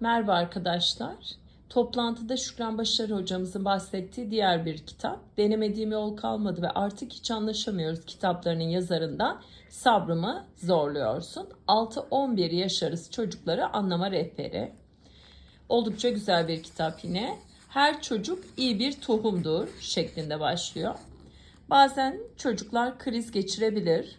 Merhaba arkadaşlar. Toplantıda Şükran Başarı hocamızın bahsettiği diğer bir kitap. Denemediğim yol kalmadı ve artık hiç anlaşamıyoruz kitaplarının yazarından. Sabrımı zorluyorsun. 6-11 yaş arası çocukları anlama rehberi. Oldukça güzel bir kitap yine. Her çocuk iyi bir tohumdur şeklinde başlıyor. Bazen çocuklar kriz geçirebilir.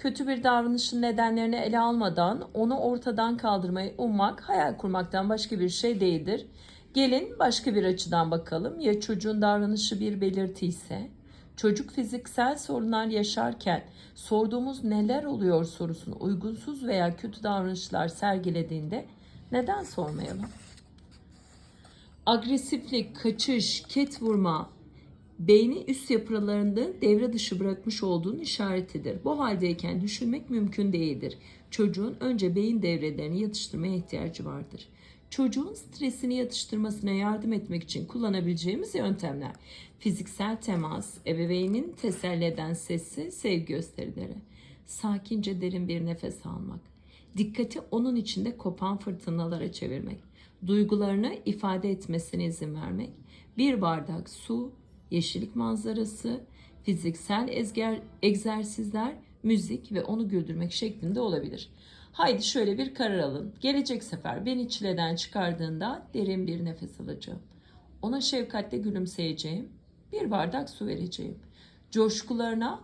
Kötü bir davranışın nedenlerini ele almadan onu ortadan kaldırmayı ummak hayal kurmaktan başka bir şey değildir. Gelin başka bir açıdan bakalım. Ya çocuğun davranışı bir belirti ise? Çocuk fiziksel sorunlar yaşarken sorduğumuz neler oluyor sorusunu uygunsuz veya kötü davranışlar sergilediğinde neden sormayalım? Agresiflik, kaçış, ket vurma, beyni üst yapılarında devre dışı bırakmış olduğunun işaretidir. Bu haldeyken düşünmek mümkün değildir. Çocuğun önce beyin devrelerini yatıştırmaya ihtiyacı vardır. Çocuğun stresini yatıştırmasına yardım etmek için kullanabileceğimiz yöntemler. Fiziksel temas, ebeveynin teselli eden sesi, sevgi gösterileri. Sakince derin bir nefes almak. Dikkati onun içinde kopan fırtınalara çevirmek. Duygularını ifade etmesine izin vermek. Bir bardak su, yeşillik manzarası, fiziksel ezger, egzersizler, müzik ve onu güldürmek şeklinde olabilir. Haydi şöyle bir karar alın. Gelecek sefer beni çileden çıkardığında derin bir nefes alacağım. Ona şefkatle gülümseyeceğim. Bir bardak su vereceğim. Coşkularına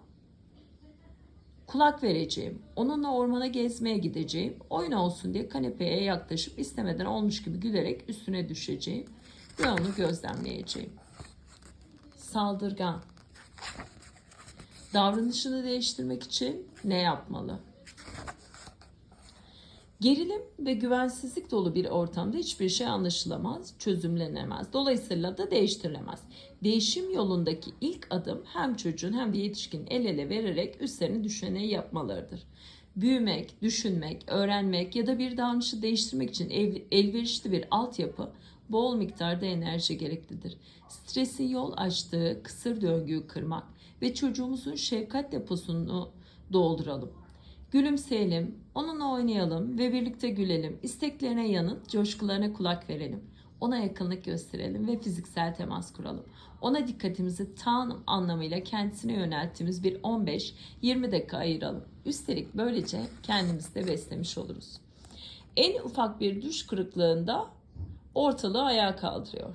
kulak vereceğim. Onunla ormana gezmeye gideceğim. Oyun olsun diye kanepeye yaklaşıp istemeden olmuş gibi gülerek üstüne düşeceğim ve onu gözlemleyeceğim saldırgan. Davranışını değiştirmek için ne yapmalı? Gerilim ve güvensizlik dolu bir ortamda hiçbir şey anlaşılamaz, çözümlenemez. Dolayısıyla da değiştirilemez. Değişim yolundaki ilk adım hem çocuğun hem de yetişkin el ele vererek üstlerini düşeneği yapmalarıdır. Büyümek, düşünmek, öğrenmek ya da bir davranışı değiştirmek için elverişli bir altyapı bol miktarda enerji gereklidir. Stresin yol açtığı kısır döngüyü kırmak ve çocuğumuzun şefkat deposunu dolduralım. Gülümseyelim, onunla oynayalım ve birlikte gülelim. İsteklerine yanıt, coşkularına kulak verelim. Ona yakınlık gösterelim ve fiziksel temas kuralım. Ona dikkatimizi tam anlamıyla kendisine yönelttiğimiz bir 15-20 dakika ayıralım. Üstelik böylece kendimizi de beslemiş oluruz. En ufak bir düş kırıklığında ortalığı ayağa kaldırıyor.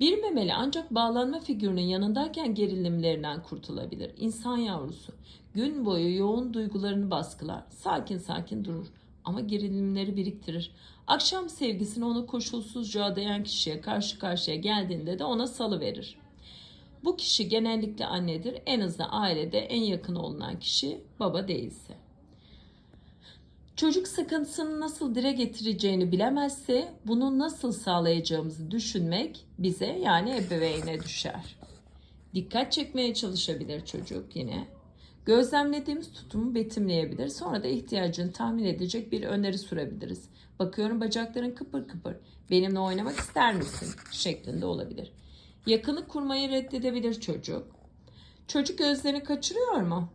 Bir memeli ancak bağlanma figürünün yanındayken gerilimlerinden kurtulabilir. İnsan yavrusu gün boyu yoğun duygularını baskılar. Sakin sakin durur ama gerilimleri biriktirir. Akşam sevgisini onu koşulsuzca adayan kişiye karşı karşıya geldiğinde de ona salı verir. Bu kişi genellikle annedir. En hızlı ailede en yakın olunan kişi baba değilse. Çocuk sıkıntısını nasıl dire getireceğini bilemezse bunu nasıl sağlayacağımızı düşünmek bize yani ebeveyne düşer. Dikkat çekmeye çalışabilir çocuk yine. Gözlemlediğimiz tutumu betimleyebilir. Sonra da ihtiyacını tahmin edecek bir öneri sürebiliriz. Bakıyorum bacakların kıpır kıpır. Benimle oynamak ister misin? şeklinde olabilir. Yakınlık kurmayı reddedebilir çocuk. Çocuk gözlerini kaçırıyor mu?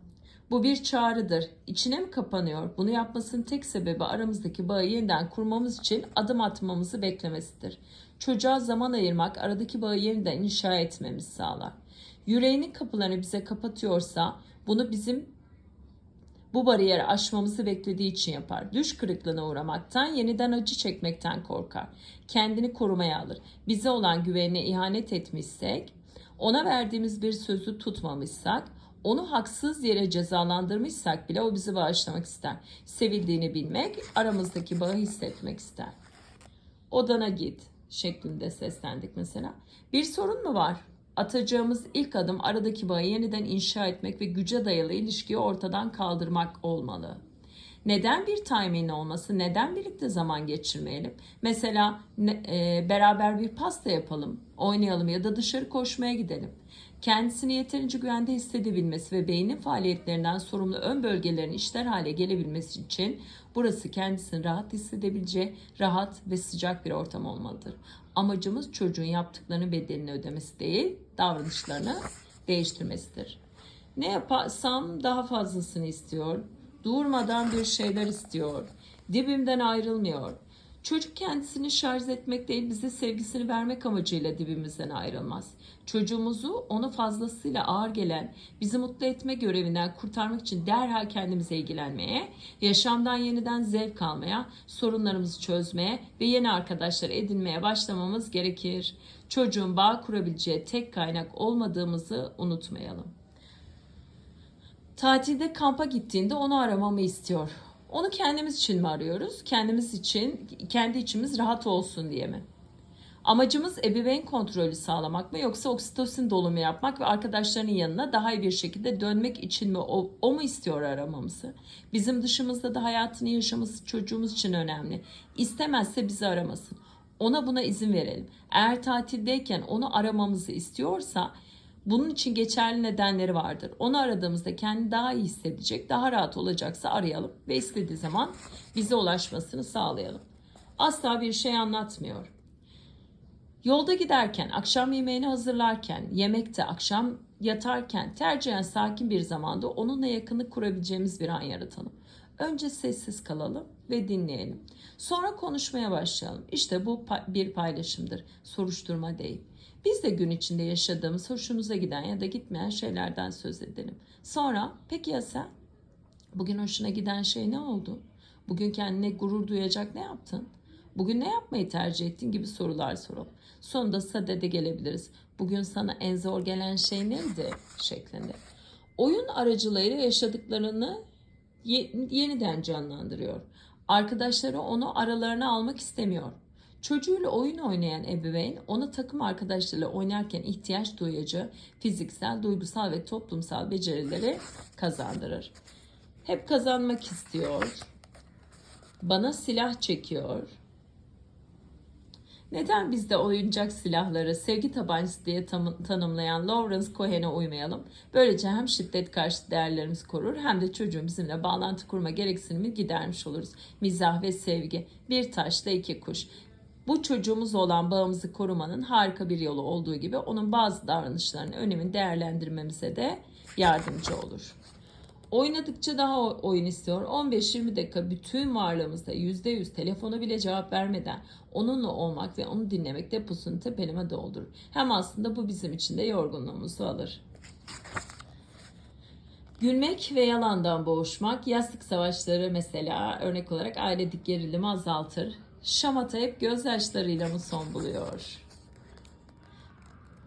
Bu bir çağrıdır. İçine mi kapanıyor? Bunu yapmasının tek sebebi aramızdaki bağı yeniden kurmamız için adım atmamızı beklemesidir. Çocuğa zaman ayırmak aradaki bağı yeniden inşa etmemizi sağlar. Yüreğinin kapılarını bize kapatıyorsa bunu bizim bu bariyeri aşmamızı beklediği için yapar. Düş kırıklığına uğramaktan, yeniden acı çekmekten korkar. Kendini korumaya alır. Bize olan güvenine ihanet etmişsek, ona verdiğimiz bir sözü tutmamışsak, onu haksız yere cezalandırmışsak bile o bizi bağışlamak ister. Sevildiğini bilmek, aramızdaki bağı hissetmek ister. Odana git şeklinde seslendik mesela. Bir sorun mu var? Atacağımız ilk adım aradaki bağı yeniden inşa etmek ve güce dayalı ilişkiyi ortadan kaldırmak olmalı. Neden bir timing olması? Neden birlikte zaman geçirmeyelim? Mesela e, beraber bir pasta yapalım, oynayalım ya da dışarı koşmaya gidelim. Kendisini yeterince güvende hissedebilmesi ve beynin faaliyetlerinden sorumlu ön bölgelerin işler hale gelebilmesi için burası kendisini rahat hissedebileceği rahat ve sıcak bir ortam olmalıdır. Amacımız çocuğun yaptıklarının bedelini ödemesi değil, davranışlarını değiştirmesidir. Ne yaparsam daha fazlasını istiyor. Durmadan bir şeyler istiyor. Dibimden ayrılmıyor. Çocuk kendisini şarj etmek değil bize sevgisini vermek amacıyla dibimizden ayrılmaz. Çocuğumuzu onu fazlasıyla ağır gelen bizi mutlu etme görevinden kurtarmak için derhal kendimize ilgilenmeye, yaşamdan yeniden zevk almaya, sorunlarımızı çözmeye ve yeni arkadaşlar edinmeye başlamamız gerekir. Çocuğun bağ kurabileceği tek kaynak olmadığımızı unutmayalım. Tatilde kampa gittiğinde onu aramamı istiyor. Onu kendimiz için mi arıyoruz? Kendimiz için, kendi içimiz rahat olsun diye mi? Amacımız ebeveyn kontrolü sağlamak mı yoksa oksitosin dolumu yapmak ve arkadaşlarının yanına daha iyi bir şekilde dönmek için mi o, o mu istiyor aramamızı? Bizim dışımızda da hayatını yaşaması çocuğumuz için önemli. İstemezse bizi aramasın. Ona buna izin verelim. Eğer tatildeyken onu aramamızı istiyorsa bunun için geçerli nedenleri vardır. Onu aradığımızda kendini daha iyi hissedecek, daha rahat olacaksa arayalım ve istediği zaman bize ulaşmasını sağlayalım. Asla bir şey anlatmıyor. Yolda giderken, akşam yemeğini hazırlarken, yemekte, akşam yatarken tercihen sakin bir zamanda onunla yakınlık kurabileceğimiz bir an yaratalım. Önce sessiz kalalım ve dinleyelim. Sonra konuşmaya başlayalım. İşte bu bir paylaşımdır, soruşturma değil. Biz de gün içinde yaşadığımız hoşumuza giden ya da gitmeyen şeylerden söz edelim. Sonra peki ya sen? Bugün hoşuna giden şey ne oldu? Bugün kendine gurur duyacak ne yaptın? Bugün ne yapmayı tercih ettin gibi sorular soralım. Sonunda sadede gelebiliriz. Bugün sana en zor gelen şey neydi? şeklinde. Oyun aracılığıyla yaşadıklarını yeniden canlandırıyor. Arkadaşları onu aralarına almak istemiyor. Çocuğuyla oyun oynayan ebeveyn ona takım arkadaşlarıyla oynarken ihtiyaç duyacağı fiziksel, duygusal ve toplumsal becerileri kazandırır. Hep kazanmak istiyor. Bana silah çekiyor. Neden biz de oyuncak silahları sevgi tabancası diye tam, tanımlayan Lawrence Cohen'e uymayalım? Böylece hem şiddet karşı değerlerimizi korur hem de çocuğun bizimle bağlantı kurma gereksinimi gidermiş oluruz. Mizah ve sevgi bir taşla iki kuş. Bu çocuğumuz olan bağımızı korumanın harika bir yolu olduğu gibi onun bazı davranışlarının önemini değerlendirmemize de yardımcı olur. Oynadıkça daha oyun istiyor. 15-20 dakika bütün varlığımızda %100 telefona bile cevap vermeden onunla olmak ve onu dinlemek deposunu tepeleme doldurur. Hem aslında bu bizim için de yorgunluğumuzu alır. Gülmek ve yalandan boğuşmak, yastık savaşları mesela örnek olarak ailedik gerilimi azaltır. Şamata hep gözyaşlarıyla mı son buluyor?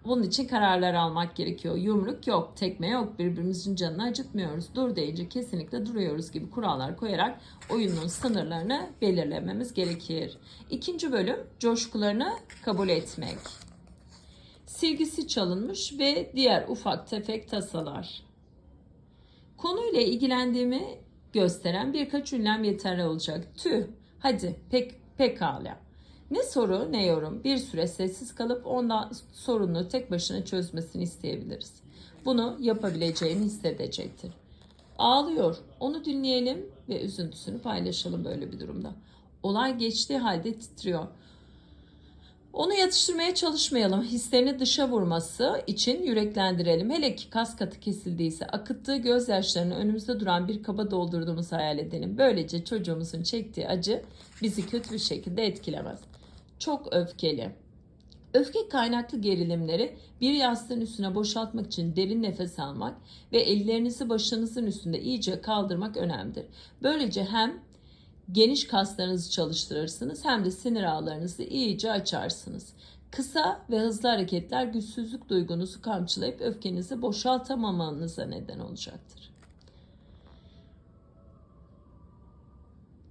Bunun için kararlar almak gerekiyor. Yumruk yok, tekme yok, birbirimizin canını acıtmıyoruz. Dur deyince kesinlikle duruyoruz gibi kurallar koyarak oyunun sınırlarını belirlememiz gerekir. İkinci bölüm coşkularını kabul etmek. Silgisi çalınmış ve diğer ufak tefek tasalar. Konuyla ilgilendiğimi gösteren birkaç ünlem yeterli olacak. Tüh, hadi pek pekala. Ne soru ne yorum bir süre sessiz kalıp ondan sorunu tek başına çözmesini isteyebiliriz. Bunu yapabileceğini hissedecektir. Ağlıyor. Onu dinleyelim ve üzüntüsünü paylaşalım böyle bir durumda. Olay geçtiği halde titriyor. Onu yatıştırmaya çalışmayalım. Hislerini dışa vurması için yüreklendirelim. Hele ki kas katı kesildiyse akıttığı gözyaşlarını önümüzde duran bir kaba doldurduğumuzu hayal edelim. Böylece çocuğumuzun çektiği acı bizi kötü bir şekilde etkilemez çok öfkeli. Öfke kaynaklı gerilimleri bir yastığın üstüne boşaltmak için derin nefes almak ve ellerinizi başınızın üstünde iyice kaldırmak önemlidir. Böylece hem geniş kaslarınızı çalıştırırsınız hem de sinir ağlarınızı iyice açarsınız. Kısa ve hızlı hareketler güçsüzlük duygunuzu kamçılayıp öfkenizi boşaltamamanıza neden olacaktır.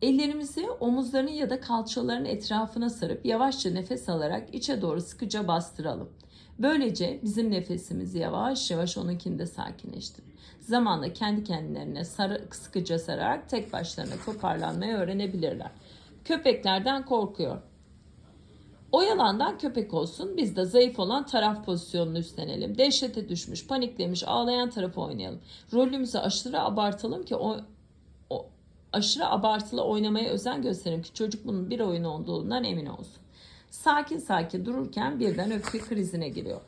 Ellerimizi omuzlarının ya da kalçaların etrafına sarıp yavaşça nefes alarak içe doğru sıkıca bastıralım. Böylece bizim nefesimizi yavaş yavaş onunkini de sakinleştirir. Zamanla kendi kendilerine sarı, sıkıca sararak tek başlarına toparlanmayı öğrenebilirler. Köpeklerden korkuyor. O yalandan köpek olsun biz de zayıf olan taraf pozisyonunu üstlenelim. Dehşete düşmüş, paniklemiş, ağlayan tarafı oynayalım. Rolümüzü aşırı abartalım ki o, o aşırı abartılı oynamaya özen gösterin ki çocuk bunun bir oyun olduğundan emin olsun. Sakin sakin dururken birden öfke krizine giriyor.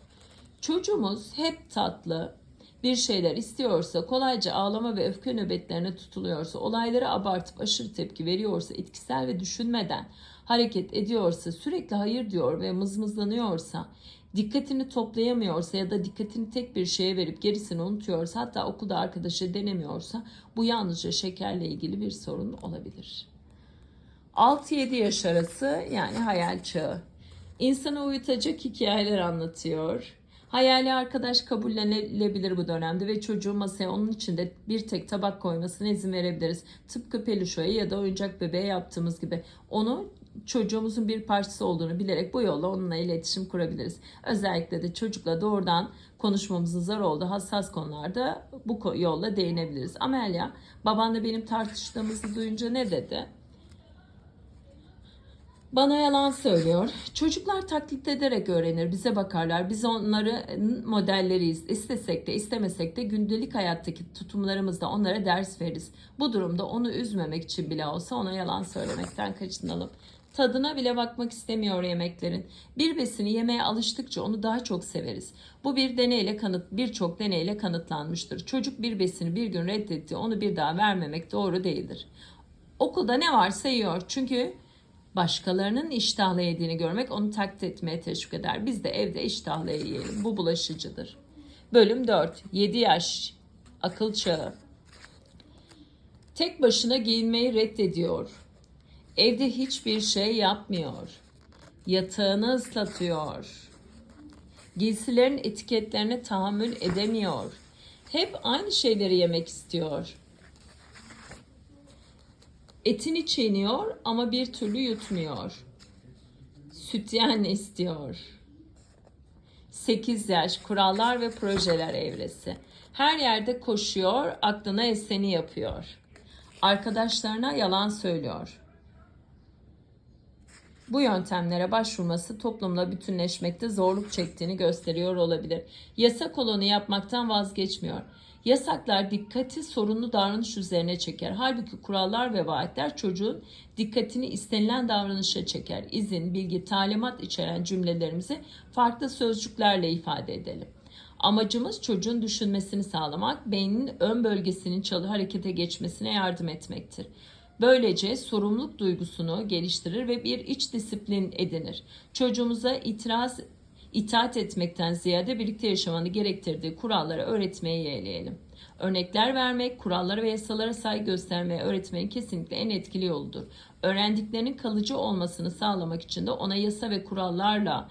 Çocuğumuz hep tatlı, bir şeyler istiyorsa, kolayca ağlama ve öfke nöbetlerine tutuluyorsa, olayları abartıp aşırı tepki veriyorsa, etkisel ve düşünmeden hareket ediyorsa, sürekli hayır diyor ve mızmızlanıyorsa, dikkatini toplayamıyorsa ya da dikkatini tek bir şeye verip gerisini unutuyorsa, hatta okulda arkadaşı denemiyorsa bu yalnızca şekerle ilgili bir sorun olabilir. 6-7 yaş arası yani hayal çağı. İnsanı uyutacak hikayeler anlatıyor. Hayali arkadaş kabullenilebilir bu dönemde ve çocuğun masaya onun içinde bir tek tabak koymasına izin verebiliriz. Tıpkı peluşoya ya da oyuncak bebeğe yaptığımız gibi. Onu çocuğumuzun bir parçası olduğunu bilerek bu yolla onunla iletişim kurabiliriz. Özellikle de çocukla doğrudan konuşmamızın zor olduğu hassas konularda bu yolla değinebiliriz. Amelia, babanla benim tartıştığımızı duyunca ne dedi? Bana yalan söylüyor. Çocuklar taklit ederek öğrenir, bize bakarlar. Biz onları modelleriyiz. İstesek de istemesek de gündelik hayattaki tutumlarımızda onlara ders veririz. Bu durumda onu üzmemek için bile olsa ona yalan söylemekten kaçınalım. Tadına bile bakmak istemiyor yemeklerin. Bir besini yemeye alıştıkça onu daha çok severiz. Bu bir deneyle kanıt, birçok deneyle kanıtlanmıştır. Çocuk bir besini bir gün reddetti, onu bir daha vermemek doğru değildir. Okulda ne varsa yiyor. Çünkü başkalarının iştahla yediğini görmek onu taklit etmeye teşvik eder. Biz de evde iştahla yiyelim. Bu bulaşıcıdır. Bölüm 4. 7 yaş. Akıl çağı. Tek başına giyinmeyi reddediyor. Evde hiçbir şey yapmıyor. Yatağını ıslatıyor. Giysilerin etiketlerine tahammül edemiyor. Hep aynı şeyleri yemek istiyor. Etini çiğniyor ama bir türlü yutmuyor. Sütyen istiyor. 8 yaş kurallar ve projeler evresi. Her yerde koşuyor, aklına eseni yapıyor. Arkadaşlarına yalan söylüyor. Bu yöntemlere başvurması toplumla bütünleşmekte zorluk çektiğini gösteriyor olabilir. Yasak olanı yapmaktan vazgeçmiyor. Yasaklar dikkati sorunlu davranış üzerine çeker. Halbuki kurallar ve vaatler çocuğun dikkatini istenilen davranışa çeker. İzin, bilgi, talimat içeren cümlelerimizi farklı sözcüklerle ifade edelim. Amacımız çocuğun düşünmesini sağlamak, beynin ön bölgesinin çalı harekete geçmesine yardım etmektir. Böylece sorumluluk duygusunu geliştirir ve bir iç disiplin edinir. Çocuğumuza itiraz itaat etmekten ziyade birlikte yaşamanı gerektirdiği kuralları öğretmeyi yeğleyelim. Örnekler vermek, kurallara ve yasalara saygı göstermeye öğretmenin kesinlikle en etkili yoludur. Öğrendiklerinin kalıcı olmasını sağlamak için de ona yasa ve kurallarla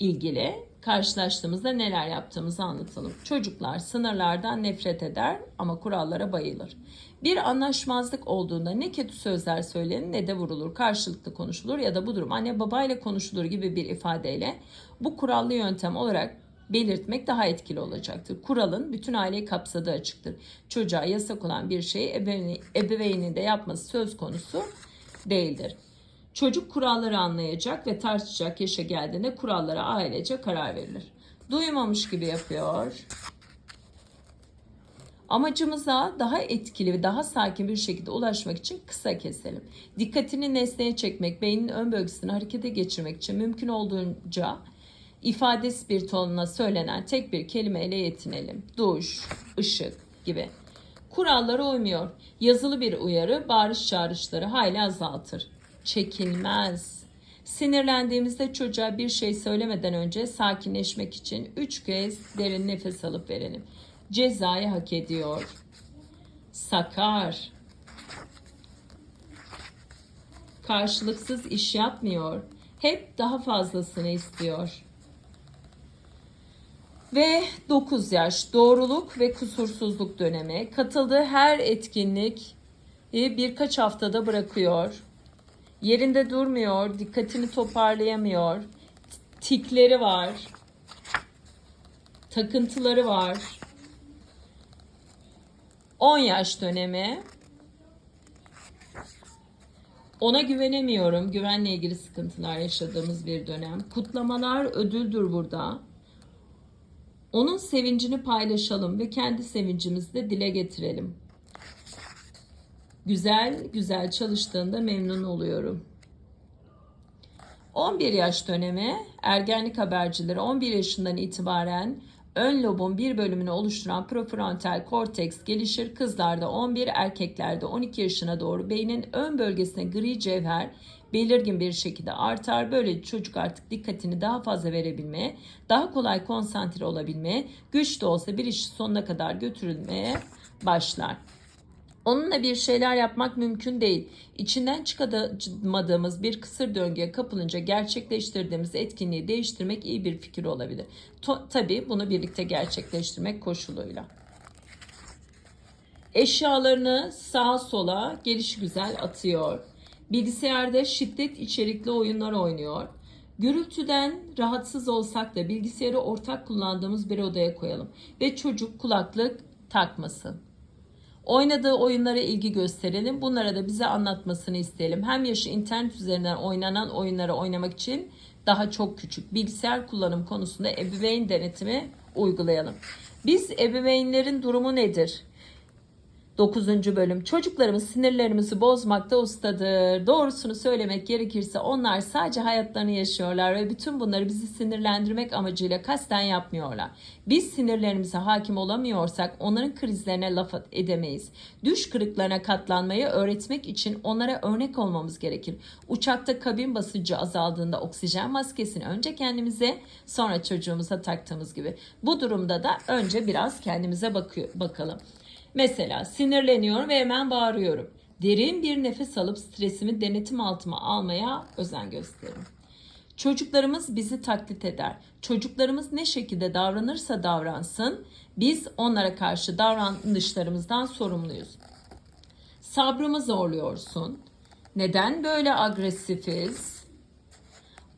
ilgili karşılaştığımızda neler yaptığımızı anlatalım. Çocuklar sınırlardan nefret eder ama kurallara bayılır. Bir anlaşmazlık olduğunda ne kötü sözler söylenir ne de vurulur. Karşılıklı konuşulur ya da bu durum anne babayla konuşulur gibi bir ifadeyle bu kurallı yöntem olarak belirtmek daha etkili olacaktır. Kuralın bütün aileyi kapsadığı açıktır. Çocuğa yasak olan bir şeyi ebeveyni, ebeveynin de yapması söz konusu değildir. Çocuk kuralları anlayacak ve tartışacak yaşa geldiğinde kurallara ailece karar verilir. Duymamış gibi yapıyor. Amacımıza daha etkili ve daha sakin bir şekilde ulaşmak için kısa keselim. Dikkatini nesneye çekmek, beynin ön bölgesini harekete geçirmek için mümkün olduğunca ifadesi bir tonla söylenen tek bir kelimeyle yetinelim. Duş, ışık gibi. Kurallara uymuyor. Yazılı bir uyarı bağırış çağrışları hayli azaltır. Çekilmez. Sinirlendiğimizde çocuğa bir şey söylemeden önce sakinleşmek için üç kez derin nefes alıp verelim. Cezayı hak ediyor. Sakar. Karşılıksız iş yapmıyor. Hep daha fazlasını istiyor. Ve 9 yaş doğruluk ve kusursuzluk dönemi. Katıldığı her etkinlik birkaç haftada bırakıyor. Yerinde durmuyor, dikkatini toparlayamıyor. Tikleri var. Takıntıları var. 10 yaş dönemi. Ona güvenemiyorum. Güvenle ilgili sıkıntılar yaşadığımız bir dönem. Kutlamalar ödüldür burada. Onun sevincini paylaşalım ve kendi sevincimizi de dile getirelim. Güzel güzel çalıştığında memnun oluyorum. 11 yaş dönemi ergenlik habercileri 11 yaşından itibaren ön lobun bir bölümünü oluşturan prefrontal korteks gelişir. Kızlarda 11, erkeklerde 12 yaşına doğru beynin ön bölgesine gri cevher belirgin bir şekilde artar. Böylece çocuk artık dikkatini daha fazla verebilmeye, daha kolay konsantre olabilmeye, güç de olsa bir işi sonuna kadar götürülmeye başlar. Onunla bir şeyler yapmak mümkün değil. İçinden çıkamadığımız bir kısır döngüye kapılınca gerçekleştirdiğimiz etkinliği değiştirmek iyi bir fikir olabilir. To- tabii bunu birlikte gerçekleştirmek koşuluyla. Eşyalarını sağa sola geliş güzel atıyor. Bilgisayarda şiddet içerikli oyunlar oynuyor. Gürültüden rahatsız olsak da bilgisayarı ortak kullandığımız bir odaya koyalım ve çocuk kulaklık takmasın. Oynadığı oyunlara ilgi gösterelim. Bunlara da bize anlatmasını isteyelim. Hem yaşı internet üzerinden oynanan oyunları oynamak için daha çok küçük. Bilgisayar kullanım konusunda ebeveyn denetimi uygulayalım. Biz ebeveynlerin durumu nedir? 9. bölüm. Çocuklarımız sinirlerimizi bozmakta ustadır. Doğrusunu söylemek gerekirse onlar sadece hayatlarını yaşıyorlar ve bütün bunları bizi sinirlendirmek amacıyla kasten yapmıyorlar. Biz sinirlerimize hakim olamıyorsak onların krizlerine laf edemeyiz. Düş kırıklarına katlanmayı öğretmek için onlara örnek olmamız gerekir. Uçakta kabin basıncı azaldığında oksijen maskesini önce kendimize sonra çocuğumuza taktığımız gibi. Bu durumda da önce biraz kendimize bakıyor, bakalım. Mesela sinirleniyorum ve hemen bağırıyorum. Derin bir nefes alıp stresimi denetim altıma almaya özen gösteririm. Çocuklarımız bizi taklit eder. Çocuklarımız ne şekilde davranırsa davransın, biz onlara karşı davranışlarımızdan sorumluyuz. Sabrımı zorluyorsun. Neden böyle agresifiz?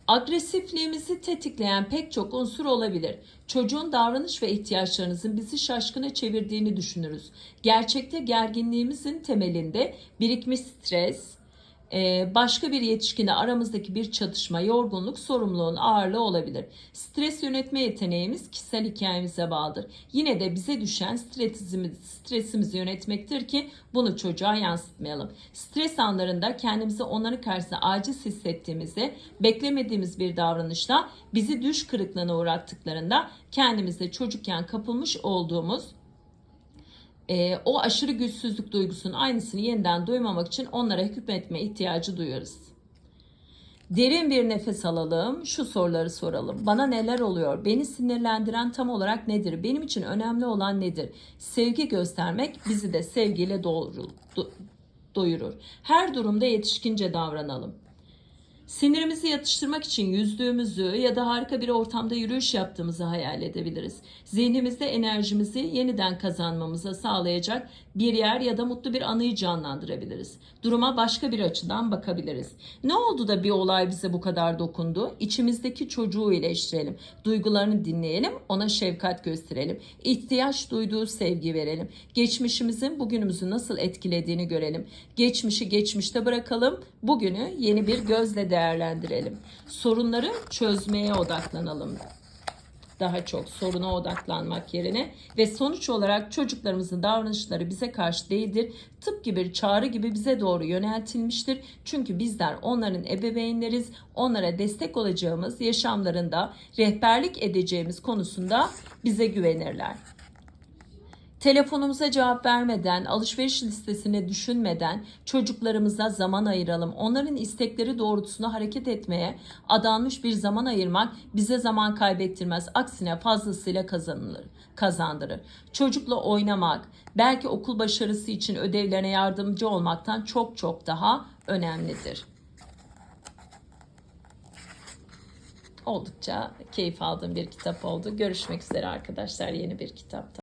Agresifliğimizi tetikleyen pek çok unsur olabilir. Çocuğun davranış ve ihtiyaçlarınızın bizi şaşkına çevirdiğini düşünürüz. Gerçekte gerginliğimizin temelinde birikmiş stres, başka bir yetişkine aramızdaki bir çatışma, yorgunluk, sorumluluğun ağırlığı olabilir. Stres yönetme yeteneğimiz kişisel hikayemize bağlıdır. Yine de bize düşen stresimizi, stresimizi yönetmektir ki bunu çocuğa yansıtmayalım. Stres anlarında kendimizi onların karşısında aciz hissettiğimizde beklemediğimiz bir davranışla bizi düş kırıklığına uğrattıklarında kendimizde çocukken kapılmış olduğumuz e, o aşırı güçsüzlük duygusunun aynısını yeniden duymamak için onlara hükmetme ihtiyacı duyuyoruz. Derin bir nefes alalım. Şu soruları soralım. Bana neler oluyor? Beni sinirlendiren tam olarak nedir? Benim için önemli olan nedir? Sevgi göstermek bizi de sevgiyle doğru, do- doyurur. Her durumda yetişkince davranalım. Sinirimizi yatıştırmak için yüzdüğümüzü ya da harika bir ortamda yürüyüş yaptığımızı hayal edebiliriz. Zihnimizde enerjimizi yeniden kazanmamıza sağlayacak bir yer ya da mutlu bir anıyı canlandırabiliriz. Duruma başka bir açıdan bakabiliriz. Ne oldu da bir olay bize bu kadar dokundu? İçimizdeki çocuğu iyileştirelim. Duygularını dinleyelim, ona şefkat gösterelim. İhtiyaç duyduğu sevgi verelim. Geçmişimizin bugünümüzü nasıl etkilediğini görelim. Geçmişi geçmişte bırakalım, bugünü yeni bir gözle değerlendirelim. Sorunları çözmeye odaklanalım daha çok soruna odaklanmak yerine ve sonuç olarak çocuklarımızın davranışları bize karşı değildir. Tıpkı bir çağrı gibi bize doğru yöneltilmiştir. Çünkü bizler onların ebeveynleriz. Onlara destek olacağımız, yaşamlarında rehberlik edeceğimiz konusunda bize güvenirler. Telefonumuza cevap vermeden, alışveriş listesini düşünmeden çocuklarımıza zaman ayıralım. Onların istekleri doğrultusunda hareket etmeye adanmış bir zaman ayırmak bize zaman kaybettirmez. Aksine fazlasıyla kazanılır, kazandırır. Çocukla oynamak, belki okul başarısı için ödevlerine yardımcı olmaktan çok çok daha önemlidir. Oldukça keyif aldığım bir kitap oldu. Görüşmek üzere arkadaşlar yeni bir kitapta.